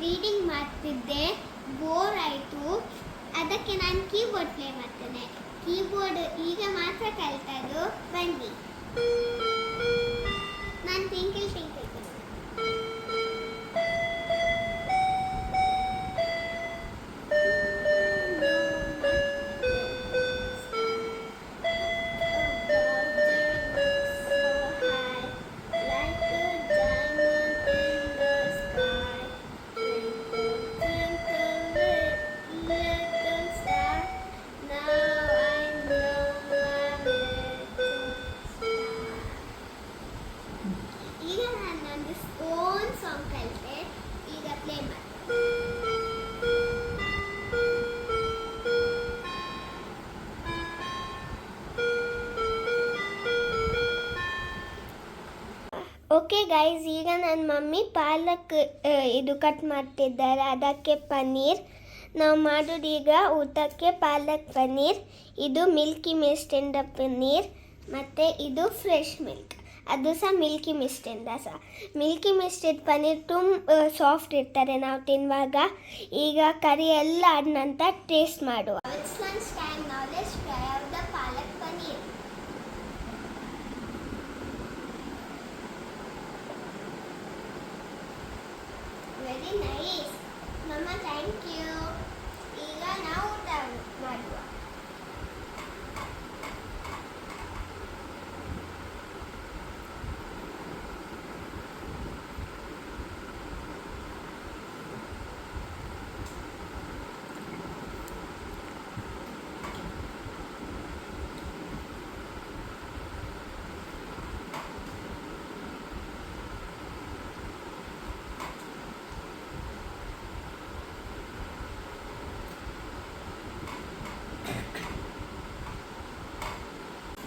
Reading ಮಾಡ್ತಿದ್ದೆ. Bore ಆಯಿತು. ಅದಕ್ಕೆ ನಾನು ಕೀಬೋರ್ಡ್ ಪ್ಲೇ ಮಾಡ್ತೇನೆ. ಕೀಬೋರ್ಡ್ ಈಗ ಮಾತ್ರ ಕಲಿತಾ ಇದ್ದು ಬನ್ನಿ. ಓಕೆ ಗೈಸ್ ಈಗ ನನ್ನ ಮಮ್ಮಿ ಪಾಲಕ್ ಇದು ಕಟ್ ಮಾಡ್ತಿದ್ದಾರೆ. ಅದಕ್ಕೆ ಪನ್ನೀರ್. ನಾವು ಮಾಡೋದು ಈಗ ಊಟಕ್ಕೆ ಪಾಲಕ್ ಪನ್ನೀರ್, ಇದು ಮಿಲ್ಕಿ ಮಿಸ್ಟಿಂದ ಪನ್ನೀರ್, ಮತ್ತು ಇದು ಫ್ರೆಶ್ ಮಿಲ್ಕ್ ಅದು ಸಹ ಮಿಲ್ಕಿ ಮಿಸ್ಟಿಂದ ಸಹ. ಮಿಲ್ಕಿ ಮಿಸ್ಟಿದ ಪನ್ನೀರ್ ತುಂಬ ಸಾಫ್ಟ್ ಇರ್ತಾರೆ ನಾವು ತಿನ್ನುವಾಗ ಈಗ ಕರಿ ಎಲ್ಲ ಆದ ನಂತರ ಟೇಸ್ಟ್ ಮಾಡುವ palak paneer. very nice. Mama, thank you.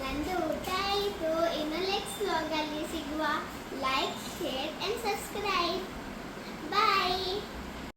ನಂದು ಊಟ ಆಯಿತು. ಇನ್ನು ನೆಕ್ಸ್ಟ್ ವ್ಲಾಗಲ್ಲಿ ಸಿಗುವ ಲೈಕ್ ಶೇರ್ ಆ್ಯಂಡ್ ಸಬ್ಸ್ಕ್ರೈಬ್